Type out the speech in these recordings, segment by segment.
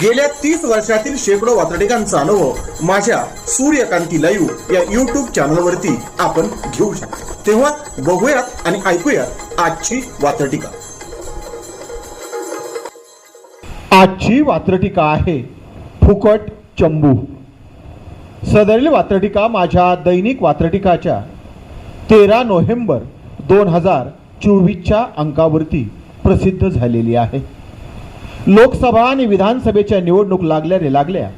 गेल्या तीस वर्षातील शेकडो वातडिकांचा अनुभव माझ्या सूर्यकांती लाईव्ह या युट्यूब चॅनलवरती आपण घेऊ शकतो. तेव्हा बघूयात आणि ऐकूयात आजची वात्रटिका. आजची वात्रटिका आहे फुकट चंबू. सदरील वात्रटिका माझ्या दैनिक वात्रटिकाच्या तेरा नोव्हेंबर दोन हजार चोवीसच्या अंकावरती प्रसिद्ध झालेली आहे. लोकसभा आणि विधानसभेच्या निवडणूक लागल्या रे लागल्या.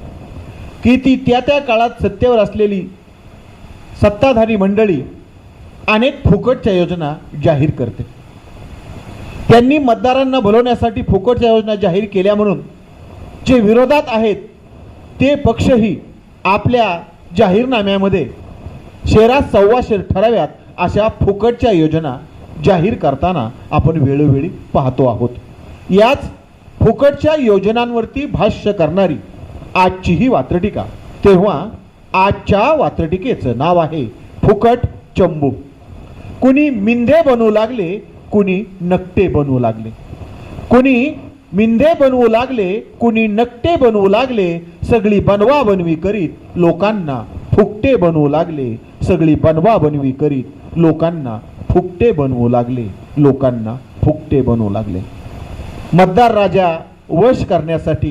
की ती त्या त्या काळात सत्तेवर असलेली सत्ताधारी मंडळी अनेक फुकटच्या योजना जाहीर करते. त्यांनी मतदारांना भलवण्यासाठी फुकटच्या योजना जाहीर केल्या म्हणून जे विरोधात आहेत ते पक्षही आपल्या जाहीरनाम्यामध्ये शेरा सव्वाशेर ठराव्यात अशा फुकटच्या योजना जाहीर करताना आपण वेळोवेळी पाहतो आहोत. याच फुकटच्या योजनांवरती भाष्य करणारी आजची ही वात्रटिका. तेव्हा आजच्या वात्रटिकेचं नाव आहे फुकट चंबू. कुणी मिंधे बनवू लागले कुणी नकटे बनवू लागले. कुणी मिंधे बनवू लागले कुणी नकटे बनवू लागले सगळी बनवा बनवी करीत लोकांना फुकटे बनवू लागले सगळी बनवा बनवी करीत लोकांना फुकटे बनवू लागले लोकांना फुकटे बनवू लागले. मतदार राजा वश करण्यासाठी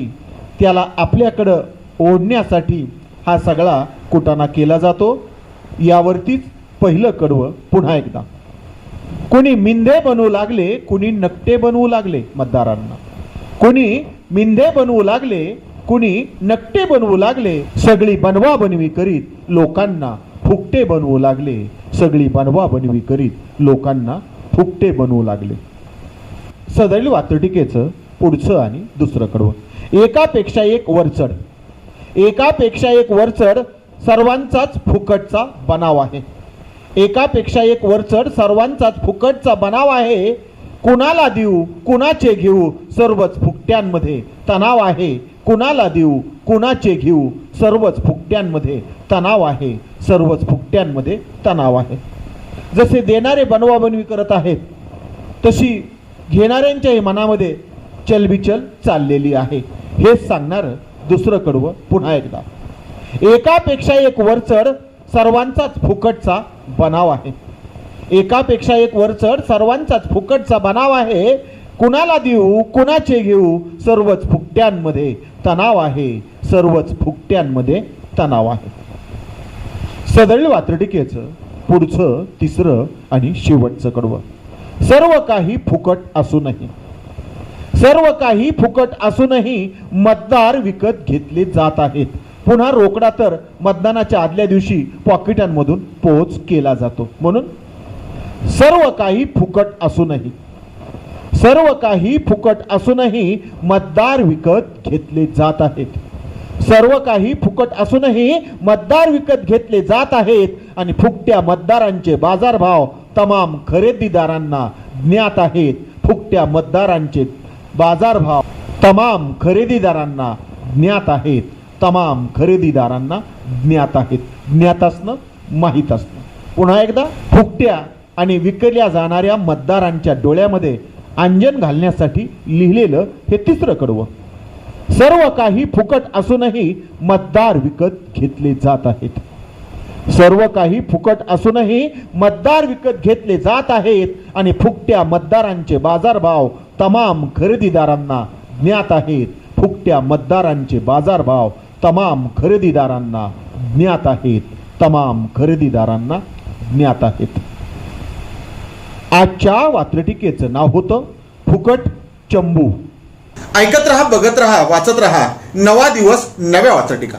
त्याला आपल्याकडं ओढण्यासाठी हा सगळा कुटाणा केला जातो. यावरतीच पहिलं कडवं पुन्हा एकदा. कुणी मिंधे बनवू लागले कुणी नकटे बनवू लागले मतदारांना. कुणी मिंधे बनवू लागले कुणी नकटे बनवू लागले सगळी बनवा बनवी करीत लोकांना फुकटे बनवू लागले. सगळी बनवा बनवी करीत लोकांना फुकटे बनवू लागले. सदरील वातटिकेचं पुढचं आणि दुसरं कडवं एकापेक्षा एक वरचढ एकापेक्षा एक वरचढ सर्वांचाच फुकटचा बनाव आहे. एकापेक्षा एक वरचढ सर्वांचाच फुकटचा बनाव आहे. कुणाला देऊ कुणाचे घेऊ सर्वच फुकट्यांमध्ये तणाव आहे. कुणाला देऊ कुणाचे घेऊ सर्वच फुकट्यांमध्ये तणाव आहे. सर्वच फुकट्यांमध्ये तणाव आहे. जसे देणारे बनवाबनवी करत आहेत तशी घेणाऱ्यांच्याही मनामध्ये चलबिचल चाललेली आहे. हेच सांगणारं दुसरं कडवं पुन्हा एकदा. एकापेक्षा एक वरचढ सर्वांचाच फुकटचा बनाव आहे. एकापेक्षा एक वरचढ सर्वांचाच फुकटचा बनाव आहे. कुणाला देऊ कुणाचे घेऊ सर्वच फुकट्यांमध्ये तणाव आहे. सर्वच फुकट्यांमध्ये तणाव आहे. सदळ वात्रटिकेचं पुढचं तिसरं आणि शेवटचं कडवं. सर्व काही फुकट असूनही सर्व काही फुकट असूनही मतदार विकत घेतले जात आहेत. पुन्हा रोकडा तर मतदानाच्या आदल्या दिवशी पॉकेटांमधून पोच केला जातो. म्हणून सर्व काही फुकट असूनही सर्व काही फुकट असूनही मतदार विकत घेतले जात आहेत. सर्व काही फुकट असूनही मतदार विकत घेतले जात आहेत आणि फुकट्या मतदारांचे बाजारभाव तमाम खरेदीदारांना ज्ञात आहेत. फुकट्या मतदारांचे बाजारभाव तमाम खरेदीदारांना ज्ञात आहेत. तमाम खरेदीदारांना ज्ञात आहेत. ज्ञात असणं माहीत असणं. पुन्हा एकदा फुकट्या आणि विकल्या जाणाऱ्या मतदारांच्या डोळ्यामध्ये अंजन घालण्यासाठी लिहिलेलं हे तिसरं कडवं. सर्व काही फुकट असूनही मतदार विकत घेतले जात आहेत. सर्व काही फुकट असूनही मतदार विकत घेतले जात आहेत आणि फुकट्या मतदारांचे बाजारभाव तमाम खरेदीदारांना ज्ञात आहेत. फुकट्या मतदारांचे बाजारभाव तमाम खरेदीदारांना ज्ञात आहेत. तमाम खरेदीदारांना ज्ञात आहेत. आजच्या वात्रटिकेचं नाव होतं फुकट चंबू. ऐकत रहा बघत रहा वाचत रहा. नवा दिवस नव्या वात्रटिका.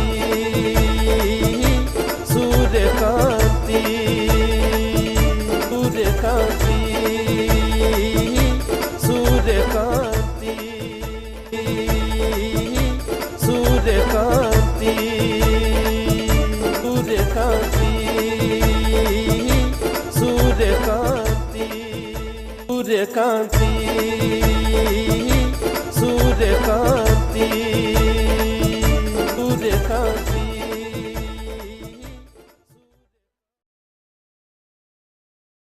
কাঁদি